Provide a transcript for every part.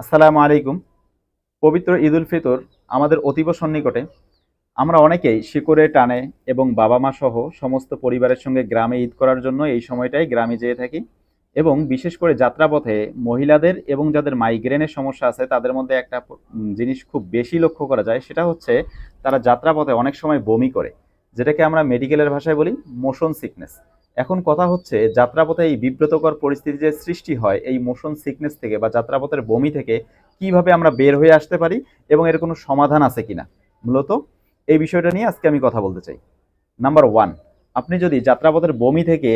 আসসালামু আলাইকুম। পবিত্র ঈদ উল ফিতর আমাদের অতীব সন্নিকটে। আমরা অনেকেই শিকড়ে টানে এবং বাবা মা সহ সমস্ত পরিবারের সঙ্গে গ্রামে ঈদ করার জন্য এই সময়টাই গ্রামে যেয়ে থাকি এবং বিশেষ করে যাত্রাপথে মহিলাদের এবং যাদের মাইগ্রেনের সমস্যা আছে তাদের মধ্যে একটা জিনিস খুব বেশি লক্ষ্য করা যায়, সেটা হচ্ছে তারা যাত্রাপথে অনেক সময় বমি করে, যেটাকে আমরা মেডিকেলের ভাষায় বলি মোশন সিকনেস এখন কথা হচ্ছে, যাত্রাপথে এই বিব্রতকর পরিস্থিতি যে সৃষ্টি হয়, এই মোশন সিকনেস থেকে বা যাত্রাপথের বমি থেকে, কীভাবে আমরা বের হয়ে আসতে পারি এবং এর কোনো সমাধান আছে কিনা? মূলত এই বিষয়টা নিয়ে আজকে আমি কথা বলতে চাই। নাম্বার ওয়ান আপনি যদি যাত্রাপথের বমি থেকে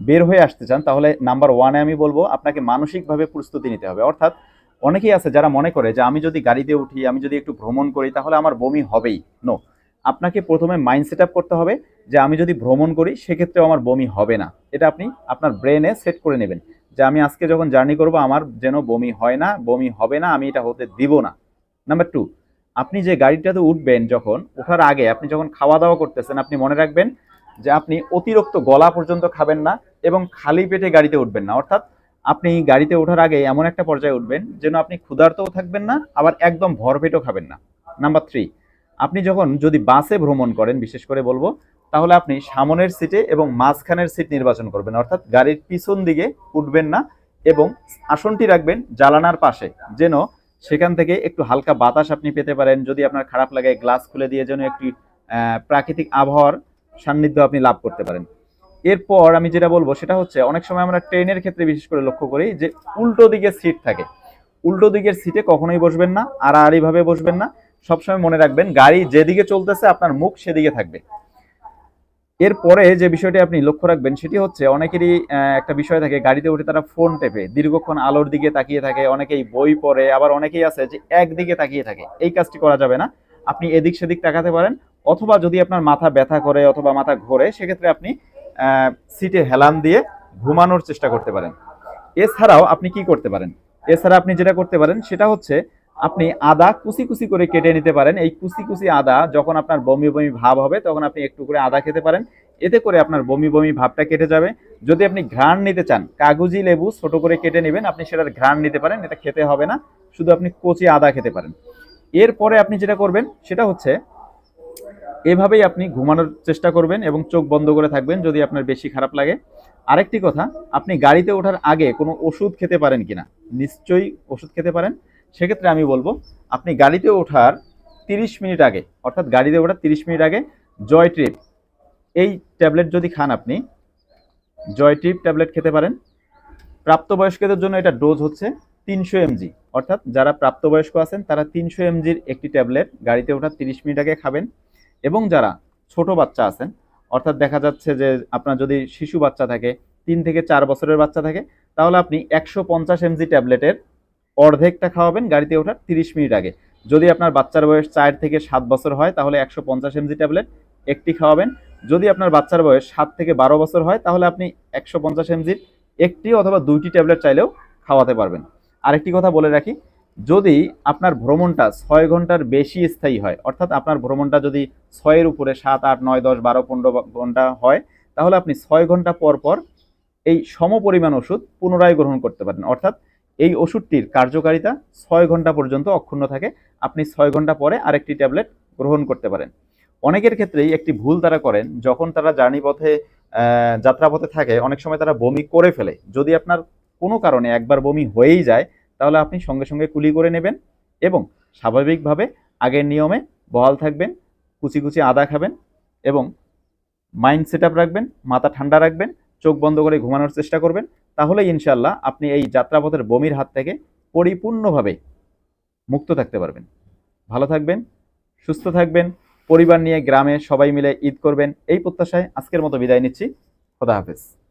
বের হয়ে আসতে চান, তাহলে নাম্বার ওয়ানে আমি বলব, আপনাকে মানসিকভাবে প্রস্তুতি নিতে হবে। অর্থাৎ অনেকেই আছে যারা মনে করে যে, আমি যদি গাড়িতে উঠি, আমি যদি একটু ভ্রমণ করি, তাহলে আমার বমি হবেই। নো আপনাকে প্রথমে মাইন্ড সেট করতে হবে যে আমি যদি ভ্রমণ করি, সেক্ষেত্রেও আমার বমি হবে না। এটা আপনি আপনার ব্রেনে সেট করে নেবেন যে আমি আজকে যখন জার্নি করব, আমার যেন বমি হয় না, বমি হবে না, আমি এটা হতে দিব না। নাম্বার টু আপনি যে গাড়িটাতে উঠবেন যখন, ওঠার আগে আপনি যখন খাওয়া দাওয়া করতেছেন, আপনি মনে রাখবেন যে আপনি অতিরিক্ত গলা পর্যন্ত খাবেন না এবং খালি পেটে গাড়িতে উঠবেন না। অর্থাৎ আপনি গাড়িতে ওঠার আগে এমন একটা পর্যায়ে উঠবেন যেন আপনি ক্ষুধার্তও থাকবেন না, আবার একদম ভরপেটও খাবেন না। নাম্বার থ্রি আপনি যখন যদি বাসে ভ্রমণ করেন, বিশেষ করে বলব তাহলে আপনি সামনের সিটে এবং মাঝখানের সিট নির্বাচন করবেন। অর্থাৎ গাড়ির পিছন দিকে উঠবেন না এবং আসনটি রাখবেন জ্বালানার পাশে, যেন সেখান থেকে একটু হালকা বাতাস আপনি পেতে পারেন। যদি আপনার খারাপ লাগে, গ্লাস খুলে দিয়ে যেন একটি প্রাকৃতিক আবহাওয়ার সান্নিধ্য আপনি লাভ করতে পারেন। এরপর আমি যেটা বলব, সেটা হচ্ছে অনেক সময় আমরা ট্রেনের ক্ষেত্রে বিশেষ করে লক্ষ্য করি যে উল্টো দিকে সিট থাকে। উল্টো দিকের সিটে কখনোই বসবেন না আড়াআড়ি ভাবে বসবেন না। সবসময় মনে রাখবেন, গাড়ি যেদিকে চলতেছে, আপনার মুখ সেদিকে থাকবে। এরপরে যে বিষয়টি আপনি লক্ষ্য রাখবেন, সেটি হচ্ছে অনেকেরই একটা বিষয় থাকে, গাড়িতে উঠে তারা ফোন টেপে, দীর্ঘক্ষণ আলোর দিকে তাকিয়ে থাকে, অনেকেই বই পড়ে, আবার অনেকেই আছে যে একদিকে তাকিয়ে থাকে, এই কাজটি করা যাবে না। আপনি এদিক সেদিক তাকাতে পারেন, অথবা যদি আপনার মাথা ব্যথা করে অথবা মাথা ঘোরে, সেক্ষেত্রে আপনি সিটে হেলান দিয়ে ঘুমানোর চেষ্টা করতে পারেন। এছাড়াও আপনি কি করতে পারেন? এছাড়া আপনি যেটা করতে পারেন, সেটা হচ্ছে আপনি আদা কুচি কুচি করে কেটে নিতে পারেন। এই কুচি কুচি আদা যখন আপনার বমি বমি ভাব হবে, তখন আপনি একটু করে আদা খেতে পারেন। এতে করে আপনার বমি বমি ভাবটা কেটে যাবে। যদি আপনি ঘ্রাণ নিতে চান, কাগজি লেবু ছোট করে কেটে নেবেন, আপনি সেটার ঘ্রাণ নিতে পারেন, এটা খেতে হবে না। শুধু আপনি কচি আদা খেতে পারেন। এরপরে আপনি যেটা করবেন, সেটা হচ্ছে এভাবেই আপনি ঘুমানোর চেষ্টা করবেন এবং চোখ বন্ধ করে থাকবেন যদি আপনার বেশি খারাপ লাগে। আরেকটি কথা, আপনি গাড়িতে ওঠার আগে কোনো ওষুধ খেতে পারেন কিনা? নিশ্চয়ই ওষুধ খেতে পারেন। সেক্ষেত্রে আমি বলব, আপনি গাড়িতে ওঠার তিরিশ মিনিট আগে, অর্থাৎ গাড়িতে ওঠার তিরিশ মিনিট আগে জয় ট্রিপ, এই ট্যাবলেট যদি খান আপনি, জয় ট্রিপ ট্যাবলেট খেতে পারেন। প্রাপ্তবয়স্কদের জন্য এটা ডোজ হচ্ছে তিনশো এমজি, অর্থাৎ যারা প্রাপ্তবয়স্ক আছেন, তারা তিনশো এমজির একটি ট্যাবলেট গাড়িতে ওঠার তিরিশ মিনিট আগে খাবেন। এবং যারা ছোট বাচ্চা আছেন, অর্থাৎ দেখা যাচ্ছে যে আপনার যদি শিশু বাচ্চা থাকে, তিন থেকে চার বছরের বাচ্চা থাকে, তাহলে আপনি একশো পঞ্চাশ এমজি ট্যাবলেটের অর্ধেকটা খাওয়াবেন গাড়িতে ওঠার তিরিশ মিনিট আগে। যদি আপনার বাচ্চার বয়স চার থেকে সাত বছর হয়, তাহলে একশো পঞ্চাশ এমজি ট্যাবলেট একটি খাওয়াবেন। যদি আপনার বাচ্চার বয়স সাত থেকে বারো বছর হয়, তাহলে আপনি একশো পঞ্চাশ এমজির একটি অথবা দুইটি ট্যাবলেট চাইলেও খাওয়াতে পারবেন। আরেকটি কথা বলে রাখি, যদি আপনার ভ্রমণটা ছয় ঘণ্টার বেশি স্থায়ী হয়, অর্থাৎ আপনার ভ্রমণটা যদি ছয়ের উপরে সাত, আট, নয়, দশ, বারো, পনেরো ঘণ্টা হয়, তাহলে আপনি ছয় ঘণ্টা পর পর এই সমপরিমাণ ওষুধ পুনরায় গ্রহণ করতে পারেন। অর্থাৎ এই ওষুধটির কার্যকারিতা ছয় ঘণ্টা পর্যন্ত অক্ষুণ্ণ থাকে। আপনি ছয় ঘণ্টা পরে আরেকটি ট্যাবলেট গ্রহণ করতে পারেন। অনেকের ক্ষেত্রেই একটি ভুল তারা করেন। যখন তারা জার্নি পথে যাত্রাপথে থাকে, অনেক সময় তারা বমি করে ফেলে। যদি আপনার কোনো কারণে একবার বমি হয়েই যায়, তাহলে আপনি সঙ্গে সঙ্গে কুলি করে নেবেন এবং স্বাভাবিকভাবে আগের নিয়মে বহাল থাকবেন, কুচি কুচি আদা খাবেন এবং মাইন্ড সেট আপ রাখবেন, মাথা ঠান্ডা রাখবেন চোখ বন্ধ করে ঘুমানোর চেষ্টা করবেন তাহলে ইনশাল্লাহ আপনি এই যাত্রাপথের বমির হাত থেকে পরিপূর্ণভাবে মুক্ত থাকতে পারবেন। ভালো থাকবেন, সুস্থ থাকবেন, পরিবার নিয়ে গ্রামে সবাই মিলে ঈদ করবেন, এই প্রত্যাশায় আজকের মতো বিদায় নিচ্ছি। খোদা হাফেজ।